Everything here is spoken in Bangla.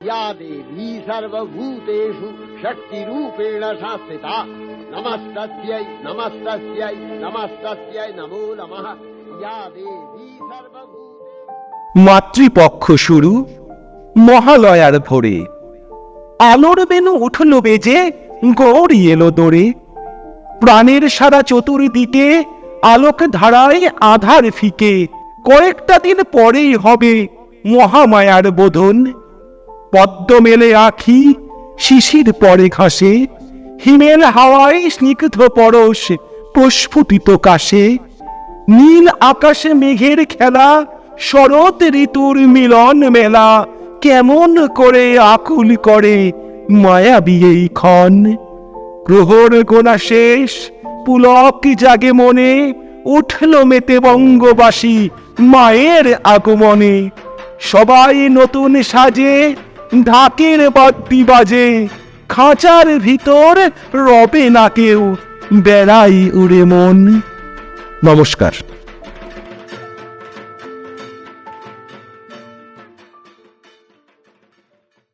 या देवी सर्वभूतेषु शक्तिरूपेण संस्थिता नमस्तस्यै नमस्तस्यै नमस्तस्यै नमो नमः या देवी सर्वभूतेषु মাতৃপক্ষ শুরু মহালয়ার ভোরে আলোর বেনু উঠল বেজে গৌরী এলো দোরে প্রাণের সারা চতুর্দিকে আলোক ধারায় আধার ফিকে কয়েকটা দিন পরেই হবে মহামায়ার বোধন পদ্ম মেলে আখি, শিশির পরে ঘাসে, হিমেল হাওয়ায় স্নিগ্ধ পরশ প্রস্ফুটিত কাশে নীল আকাশে মেঘের খেলা, শরৎ ঋতুর মিলন মেলা, কেমন করে আকুল করে মায়াবী এই ক্ষণ। প্রহর গোনা শেষ, পুলক জাগে মনে, উঠল মেতে বঙ্গবাসী মায়ের আগমনে। সবাই নতুন সাজে ঢাকের বাদ্যি বাজে খাঁচার ভিতর রবে না কেউ বেড়াই উড়ে মন। নমস্কার।